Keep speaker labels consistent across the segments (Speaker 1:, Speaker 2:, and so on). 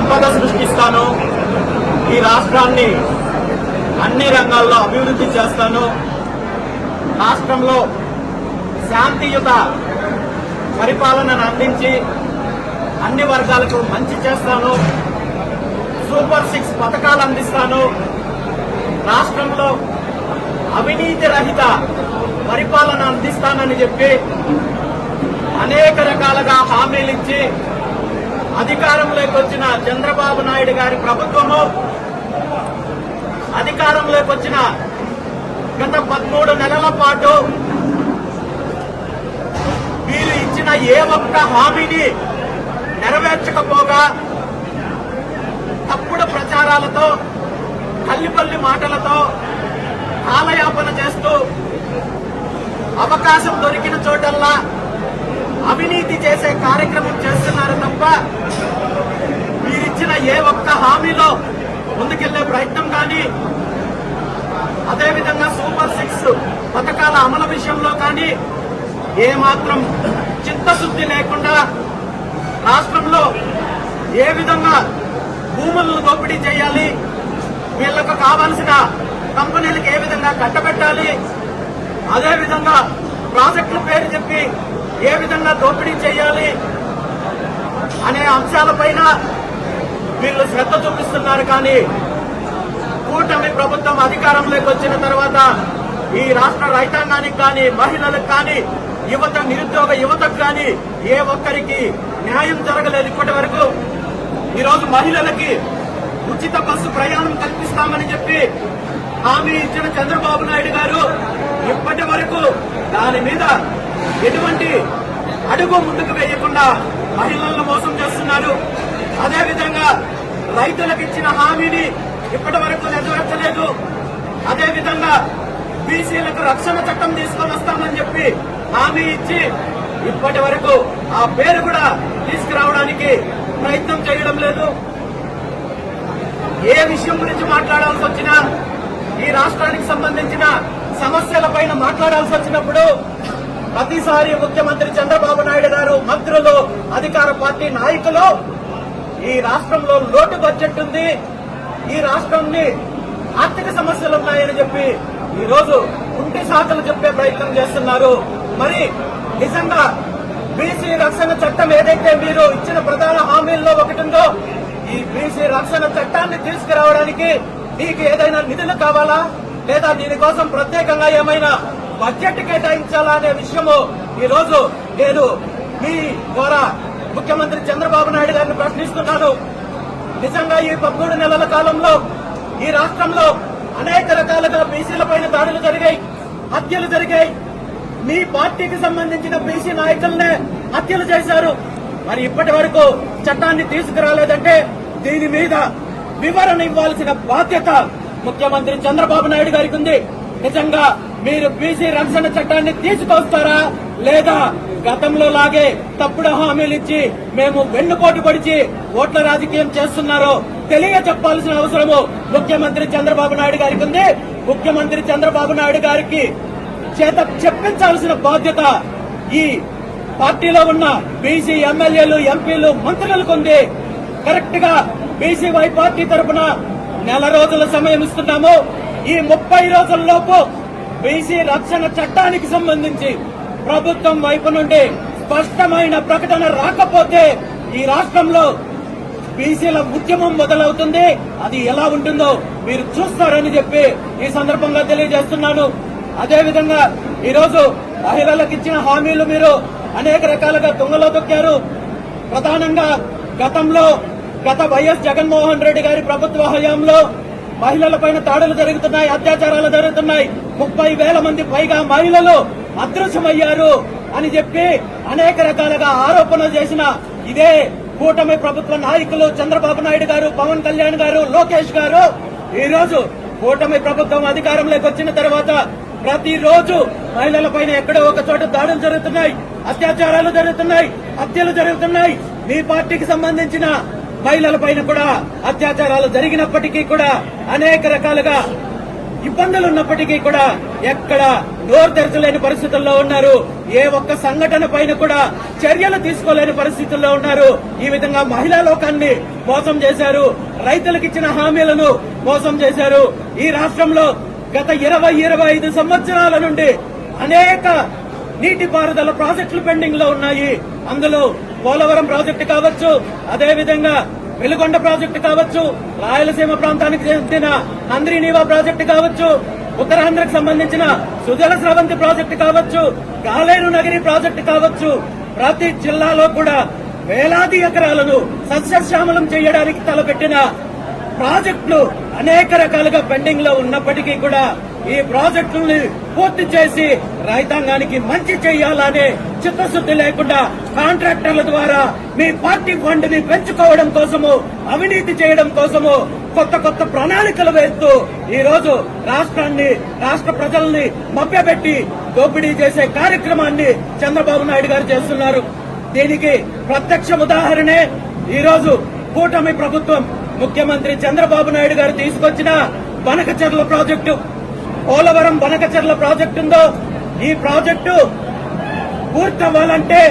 Speaker 1: సంపద సృష్టిస్తాను. ఈ రాష్ట్రాన్ని అన్ని రంగాల్లో అభివృద్ధి చేస్తాను. రాష్ట్రంలో శాంతియుత పరిపాలనను అందించి అన్ని వర్గాలకు మంచి చేస్తాను. సూపర్ సిక్స్ పథకాలు అందిస్తాను. రాష్ట్రంలో అవినీతి రహిత పరిపాలన అందిస్తానని చెప్పి అనేక రకాలుగా హామీలు ఇచ్చి అధికారంలోకి వచ్చిన చంద్రబాబు నాయుడు గారి ప్రభుత్వము అధికారంలోకి వచ్చిన గత పదమూడు నెలల పాటు వీరు ఇచ్చిన ఏ ఒక్క హామీని నెరవేర్చకపోగా తప్పుడు ప్రచారాలతో కల్లిపల్లి మాటలతో కాలయాపన చేస్తూ అవకాశం దొరికిన చోటల్లా అవినీతి చేసే కార్యక్రమం చేస్తున్నారు తప్ప మీరిచ్చిన ఏ ఒక్క హామీలో ముందుకెళ్ళే ప్రయత్నం కానీ అదేవిధంగా సూపర్ సిక్స్ పథకాల అమలు విషయంలో కానీ ఏమాత్రం చిత్తశుద్ధి లేకుండా రాష్ట్రంలో ఏ విధంగా భూములను దోపిడీ చేయాలి వీళ్ళకు కావాల్సిన కంపెనీలకు ఏ విధంగా కట్టబెట్టాలి అదేవిధంగా ప్రాజెక్టుల పేరు చెప్పి ఏ విధంగా దోపిడీ చేయాలి అనే అంశాలపైన వీళ్ళు శ్రద్ధ చూపిస్తున్నారు. కానీ కూటమి ప్రభుత్వం అధికారంలోకి వచ్చిన తర్వాత ఈ రాష్ట్ర రైతాంగానికి కానీ మహిళలకు కానీ యువత నిరుద్యోగ యువతకు కానీ ఏ ఒక్కరికి న్యాయం జరగలేదు. ఇప్పటి వరకు ఈరోజు మహిళలకి ఉచిత బస్సు ప్రయాణం కల్పిస్తామని చెప్పి హామీ ఇచ్చిన చంద్రబాబు నాయుడు గారు ఇప్పటి వరకు దాని మీద ఎటువంటి అడుగు ముందుకు వేయకుండా మహిళలను మోసం చేస్తున్నారు. అదేవిధంగా రైతులకు ఇచ్చిన హామీని ఇప్పటి వరకు నెరవేర్చలేదు. అదేవిధంగా బీసీలకు రక్షణ చట్టం తీసుకొని వస్తామని చెప్పి హామీ ఇచ్చి ఇప్పటి వరకు ఆ పేరు కూడా తీసుకురావడానికి ప్రయత్నం చేయడం లేదు. ఏ విషయం గురించి మాట్లాడాల్సి వచ్చినా ఈ రాష్ట్రానికి సంబంధించిన సమస్యల పైన మాట్లాడాల్సి వచ్చినప్పుడు ప్రతిసారి ముఖ్యమంత్రి చంద్రబాబు నాయుడు గారు మంత్రులు అధికార పార్టీ నాయకులు ఈ రాష్ట్రంలో లోటు బడ్జెట్ ఉంది. ఈ రాష్ట్రంని ఆర్థిక సమస్యలు ఉన్నాయని చెప్పి ఈ రోజు కుంటి శాఖలు చెప్పే ప్రయత్నం చేస్తున్నారు. మరి నిజంగా బీసీ రక్షణ చట్టం ఏదైతే మీరు ఇచ్చిన ప్రధాన హామీల్లో ఒకటి ఉందో ఈ బీసీ రక్షణ చట్టాన్ని తీసుకురావడానికి మీకు ఏదైనా నిధులు కావాలా? లేదా దీనికోసం ప్రత్యేకంగా ఏమైనా బడ్జెట్ కేటాయించాలా అనే విషయము ఈ రోజు నేను మీ ద్వారా ముఖ్యమంత్రి చంద్రబాబు నాయుడు గారిని ప్రశ్నిస్తున్నాను. నిజంగా ఈ పదమూడు నెలల కాలంలో ఈ రాష్ట్రంలో అనేక రకాలుగా బీసీల పైన దాడులు జరిగాయి హత్యలు జరిగాయి. మీ పార్టీకి సంబంధించిన బీసీ నాయకులనే హత్యలు చేశారు. మరి ఇప్పటి వరకు చట్టాన్ని తీసుకురాలేదంటే దీని మీద వివరణ ఇవ్వాల్సిన బాధ్యత ముఖ్యమంత్రి చంద్రబాబు నాయుడు గారికి ఉంది నిజంగా మీరు బీసీ రక్షణ చట్టాన్ని తీసుకొస్తారా? లేదా గతంలో లాగే తప్పుడు హామీలు ఇచ్చి మేము వెన్నుపోటు పడిచి ఓట్ల రాజకీయం చేస్తున్నారో తెలియ చెప్పాల్సిన అవసరము ముఖ్యమంత్రి చంద్రబాబు నాయుడు గారికి ఉంది ముఖ్యమంత్రి చంద్రబాబు నాయుడు గారికి చేత చెప్పించాల్సిన బాధ్యత ఈ పార్టీలో ఉన్న బీసీ ఎమ్మెల్యేలు ఎంపీలు మంత్రులకు ఉంది. కరెక్ట్గా బీసీవై పార్టీ తరఫున నెల రోజుల సమయం ఇస్తున్నాము. ఈ ముప్పై రోజుల్లోపు బీసీ రక్షణ చట్టానికి సంబంధించి ప్రభుత్వం వైపు నుండి స్పష్టమైన ప్రకటన రాకపోతే ఈ రాష్ట్రంలో బీసీల ఉద్యమం మొదలవుతుంది. అది ఎలా ఉంటుందో మీరు చూస్తారని చెప్పి ఈ సందర్భంగా తెలియజేస్తున్నాను. అదేవిధంగా ఈరోజు మహిళలకు ఇచ్చిన హామీలు మీరు అనేక రకాలుగా దొంగలో దొక్కారు ప్రధానంగా గతంలో గత వైఎస్ జగన్మోహన్ రెడ్డి గారి ప్రభుత్వ హయాంలో మహిళలపైన దాడులు జరుగుతున్నాయి అత్యాచారాలు జరుగుతున్నాయి. ముప్పై వేల మంది పైగా మహిళలు అదృశ్యమయ్యారు అని చెప్పి అనేక రకాలుగా ఆరోపణలు చేసిన ఇదే కూటమి ప్రభుత్వ నాయకులు చంద్రబాబు నాయుడు గారు పవన్ కళ్యాణ్ గారు లోకేష్ గారు. ఈ రోజు కూటమి ప్రభుత్వం అధికారంలోకి వచ్చిన తర్వాత ప్రతిరోజు మహిళల పైన ఎక్కడో ఒక చోట దాడులు జరుగుతున్నాయి అత్యాచారాలు జరుగుతున్నాయి హత్యలు జరుగుతున్నాయి. మీ పార్టీకి సంబంధించిన మహిళల పైన కూడా అత్యాచారాలు జరిగినప్పటికీ కూడా అనేక రకాలుగా ఇబ్బందులు ఉన్నప్పటికీ కూడా ఎక్కడ నోరు తెరచలేని పరిస్థితుల్లో ఉన్నారు. ఏ ఒక్క సంఘటన పైన కూడా చర్యలు తీసుకోలేని పరిస్థితుల్లో ఉన్నారు. ఈ విధంగా మహిళా లోకాన్ని మోసం చేశారు. రైతులకు ఇచ్చిన హామీలను మోసం చేశారు. ఈ రాష్ట్రంలో గత ఇరవై ఇరవై ఐదు సంవత్సరాల నుండి అనేక నీటిపారుదల ప్రాజెక్టులు పెండింగ్లో ఉన్నాయి. అందులో పోలవరం ప్రాజెక్టు కావచ్చు అదేవిధంగా వెలుగొండ ప్రాజెక్టు కావచ్చు రాయలసీమ ప్రాంతానికి చెందిన నంద్రినీవా ప్రాజెక్టు కావచ్చు ఉత్తరాంధ్రకు సంబంధించిన సుజల స్రవంతి ప్రాజెక్టు కావచ్చు కాలేరు నగరి ప్రాజెక్టు కావచ్చు ప్రతి జిల్లాలో కూడా వేలాది ఎకరాలను సస్యశ్యామలం చేయడానికి తలపెట్టిన ప్రాజెక్టులు అనేక రకాలుగా పెండింగ్లో ఉన్నప్పటికీ కూడా ఈ ప్రాజెక్టుల్ని పూర్తి చేసి రైతాంగానికి మంచి చేయాలనే చిత్తశుద్ధి లేకుండా కాంట్రాక్టర్ల ద్వారా మీ పార్టీ ఫండ్ని పెంచుకోవడం కోసము అవినీతి చేయడం కోసము కొత్త కొత్త ప్రణాళికలు వేస్తూ ఈ రోజు రాష్ట్రాన్ని రాష్ట్ర ప్రజల్ని మభ్యపెట్టి దోపిడీ చేసే కార్యక్రమాన్ని చంద్రబాబు నాయుడు గారు చేస్తున్నారు. దీనికి ప్రత్యక్ష ఉదాహరణే ఈ రోజు కూటమి ప్రభుత్వం. ముఖ్యమంత్రి చంద్రబాబు నాయుడు గారు తీసుకొచ్చిన బనకచెర్ల ప్రాజెక్టు. పోలవరం బనకచెర్ల ప్రాజెక్టు ఉందో ఈ ప్రాజెక్టు పూర్తవ్వాలంటే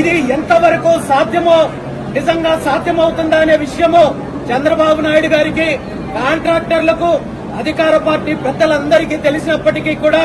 Speaker 1: ఇది ఎంతవరకు సాధ్యమో నిజంగా సాధ్యమవుతుందా అనే విషయము చంద్రబాబు నాయుడు గారికి కాంట్రాక్టర్లకు అధికార పార్టీ పెద్దలందరికీ తెలిసినప్పటికీ కూడా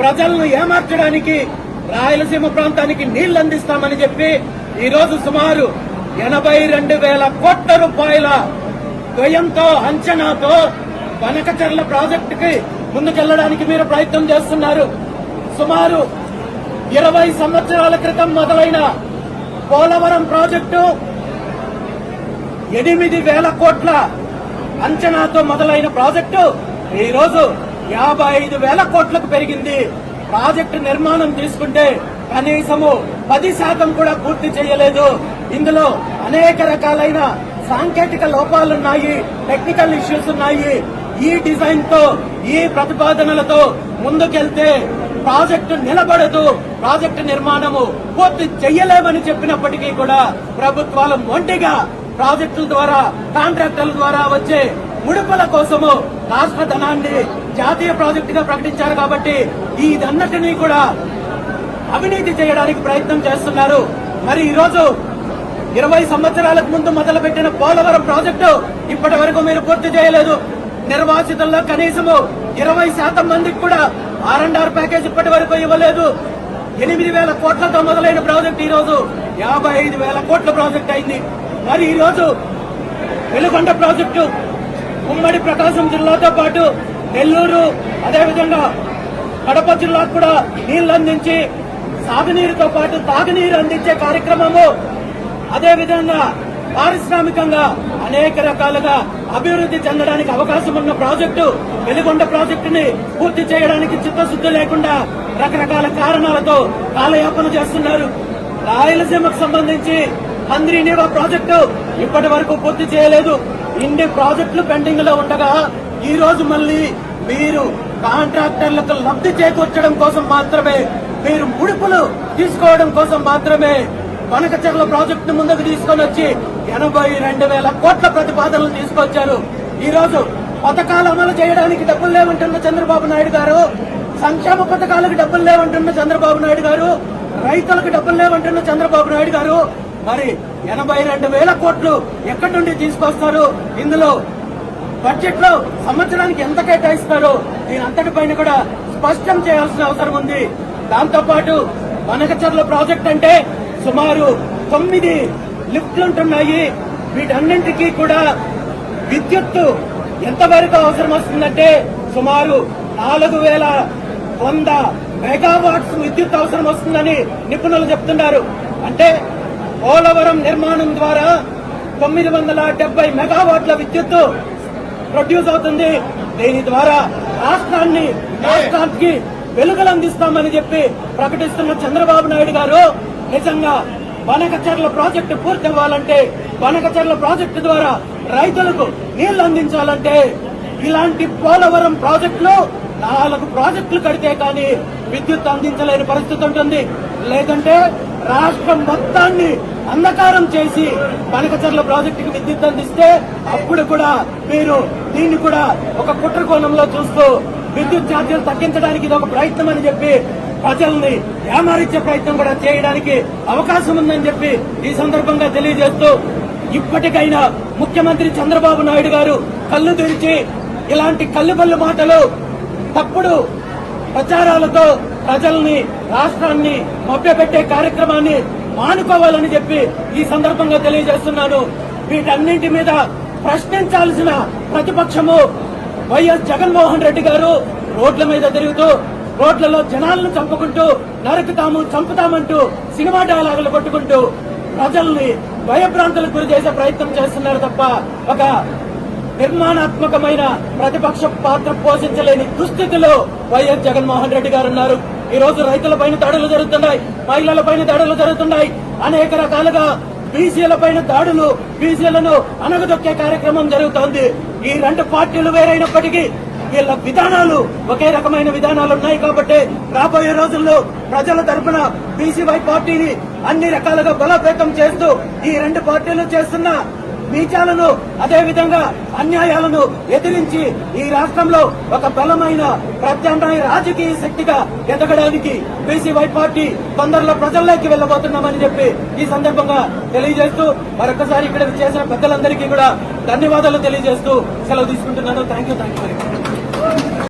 Speaker 1: ప్రజలను ఏమార్చడానికి రాయలసీమ ప్రాంతానికి నీళ్ళు అందిస్తామని చెప్పి ఈ రోజు సుమారు ఎనభై రెండు వేల కోట్ల రూపాయల వ్యయంతో అంచనాతో వనకచర్ల ప్రాజెక్టుకి ముందుకెళ్ళడానికి మీరు ప్రయత్నం చేస్తున్నారు. సుమారు ఇరవై సంవత్సరాల క్రితం మొదలైన పోలవరం ప్రాజెక్టు ఎనిమిది వేల కోట్ల అంచనాతో మొదలైన ప్రాజెక్టు ఈరోజు యాభై ఐదు వేల కోట్లకు పెరిగింది. ప్రాజెక్టు నిర్మాణం తీసుకుంటే కనీసము పది శాతం కూడా పూర్తి చేయలేదు. ఇందులో అనేక రకాలైన సాంకేతిక లోపాలున్నాయి టెక్నికల్ ఇష్యూస్ ఉన్నాయి. ఈ డిజైన్తో ఈ ప్రతిపాదనలతో ముందుకెళ్తే ప్రాజెక్టు నిలబడదు. ప్రాజెక్టు నిర్మాణము పూర్తి చెయ్యలేమని చెప్పినప్పటికీ కూడా ప్రభుత్వాలు మొండిగా ప్రాజెక్టుల ద్వారా కాంట్రాక్టర్ల ద్వారా వచ్చే ముడుపుల కోసము రాష్ట్ర ధనాన్ని జాతీయ ప్రాజెక్టుగా ప్రకటించారు కాబట్టి ఇదన్నటినీ కూడా అవినీతి చేయడానికి ప్రయత్నం చేస్తున్నారు. మరి ఈరోజు ఇరవై సంవత్సరాలకు ముందు మొదలుపెట్టిన పోలవరం ప్రాజెక్టు ఇప్పటి వరకు మీరు పూర్తి చేయలేదు. నిర్వాసితుల్లో కనీసము ఇరవై శాతం మందికి కూడా ఆర్ అండ్ ఆర్ ప్యాకేజ్ ఇప్పటి వరకు ఇవ్వలేదు. ఎనిమిది వేల కోట్లతో మొదలైన ప్రాజెక్ట్ ఈ రోజు యాభై ఐదు వేల కోట్ల ప్రాజెక్ట్ అయింది. మరి ఈరోజు వెలుగొండ ప్రాజెక్టు ఉమ్మడి ప్రకాశం జిల్లాతో పాటు నెల్లూరు అదేవిధంగా కడప జిల్లాకు కూడా నీళ్ళు అందించి సాగునీరుతో పాటు తాగునీరు అందించే కార్యక్రమము అదేవిధంగా పారిశ్రామికంగా అనేక రకాలుగా అభివృద్ధి చెందడానికి అవకాశం ఉన్న ప్రాజెక్టు వెలుగొండ ప్రాజెక్టుని పూర్తి చేయడానికి చిత్తశుద్ధి లేకుండా రకరకాల కారణాలతో కాలయాపన చేస్తున్నారు. రాయలసీమకు సంబంధించి హంద్రీనివా ప్రాజెక్టు ఇప్పటి వరకు పూర్తి చేయలేదు. ఇన్ని ప్రాజెక్టులు పెండింగ్లో ఉండగా ఈ రోజు మళ్ళీ మీరు కాంట్రాక్టర్లకు లబ్ధి చేకూర్చడం కోసం మాత్రమే మీరు ముడుపులు తీసుకోవడం కోసం మాత్రమే వనకచర్ల ప్రాజెక్టు ముందుకు తీసుకొని వచ్చి ఎనభై రెండు వేల కోట్ల ప్రతిపాదనలు తీసుకొచ్చారు. ఈ రోజు పథకాలు అమలు చేయడానికి డబ్బులు లేవంటున్న చంద్రబాబు నాయుడు గారు సంక్షేమ పథకాలకు డబ్బులు లేవంటున్న చంద్రబాబు నాయుడు గారు రైతులకు డబ్బులు లేవంటున్న చంద్రబాబు నాయుడు గారు మరి ఎనభై రెండు వేల కోట్లు ఎక్కడి నుండి తీసుకొస్తారు? ఇందులో బడ్జెట్లో సంవత్సరానికి ఎంత కేటాయిస్తారు? దీని అంతటి పైన కూడా స్పష్టం చేయాల్సిన అవసరం ఉంది. దాంతో పాటు వనకచర్ల ప్రాజెక్ట్ అంటే సుమారు తొమ్మిది లిఫ్ట్లు ఉంటున్నాయి. వీటన్నింటికీ కూడా విద్యుత్తు ఎంతవరకు అవసరం వస్తుందంటే సుమారు నాలుగు వేల వంద మెగావాట్స్ విద్యుత్ అవసరం వస్తుందని నిపుణులు చెప్తున్నారు. అంటే పోలవరం నిర్మాణం ద్వారా తొమ్మిది వందల డెబ్బై మెగావాట్ల విద్యుత్తు ప్రొడ్యూస్ అవుతుంది. దీని ద్వారా రాష్ట్రాన్ని రాష్ట్రానికి వెలుగులు అందిస్తామని చెప్పి ప్రకటిస్తున్న చంద్రబాబు నాయుడు గారు నిజంగా వనకచర్ల ప్రాజెక్టు పూర్తవ్వాలంటే వనకచర్ల ప్రాజెక్టు ద్వారా రైతులకు నీళ్ళు అందించాలంటే ఇలాంటి పోలవరం ప్రాజెక్టులు నాలుగు ప్రాజెక్టులు కడితే కానీ విద్యుత్ అందించలేని పరిస్థితి ఉంటుంది. లేదంటే రాష్ట్రం మొత్తాన్ని అంధకారం చేసి పనకచర్ల ప్రాజెక్టుకి విద్యుత్ అందిస్తే అప్పుడు కూడా మీరు దీన్ని కూడా ఒక కుట్ర కోణంలో చూస్తూ విద్యుత్ ఛార్జీలు తగ్గించడానికి ఇది ఒక ప్రయత్నం అని చెప్పి ప్రజల్ని ఏమారించే ప్రయత్నం కూడా చేయడానికి అవకాశం ఉందని చెప్పి ఈ సందర్భంగా తెలియజేస్తూ ఇప్పటికైనా ముఖ్యమంత్రి చంద్రబాబు నాయుడు గారు కళ్ళు తెరిచి ఇలాంటి కల్లుబల్లు మాటలు తప్పుడు ప్రచారాలతో ప్రజల్ని రాష్ట్రాన్ని మభ్యపెట్టే కార్యక్రమాన్ని మానుకోవాలని చెప్పి ఈ సందర్భంగా తెలియజేస్తున్నాను. వీటన్నింటి మీద ప్రశ్నించాల్సిన ప్రతిపక్షము వైఎస్ జగన్మోహన్ రెడ్డి గారు రోడ్ల మీద తిరుగుతూ రోడ్లలో జనాలను చంపుకుంటూ నరుకుతాము చంపుతామంటూ సినిమా డైలాగులు కొట్టుకుంటూ ప్రజల్ని భయభ్రాంతులకు గురి చేసే ప్రయత్నం చేస్తున్నారు తప్ప ఒక నిర్మాణాత్మకమైన ప్రతిపక్ష పాత్ర పోషించలేని దుస్థితిలో వైఎస్ జగన్మోహన్ రెడ్డి గారు ఉన్నారు. ఈ రోజు రైతుల పైన దాడులు జరుగుతున్నాయి మహిళల పైన దాడులు జరుగుతున్నాయి. అనేక రకాలుగా బీసీల పైన దాడులు బీసీలను అనగదొక్కే కార్యక్రమం జరుగుతోంది. ఈ రెండు పార్టీలు వేరైనప్పటికీ వీళ్ళ విధానాలు ఒకే రకమైన విధానాలు ఉన్నాయి కాబట్టి రాబోయే రోజుల్లో ప్రజల తరపున బీసీవై పార్టీని అన్ని రకాలుగా బలోపేతం చేస్తూ ఈ రెండు పార్టీలు చేస్తున్న నీచాలను అదే విధంగా అన్యాయాలను ఎదిరించి ఈ రాష్ట్రంలో ఒక బలమైన ప్రత్యామ్నాయ రాజకీయ శక్తిగా ఎదగడానికి బీసీవై పార్టీ తొందరలో ప్రజల్లోకి వెళ్ళబోతున్నామని చెప్పి ఈ సందర్భంగా తెలియజేస్తూ మరొకసారి ఇక్కడ చేసిన పెద్దలందరికీ కూడా ధన్యవాదాలు తెలియజేస్తూ సెలవు తీసుకుంటున్నాను. Thank you thank you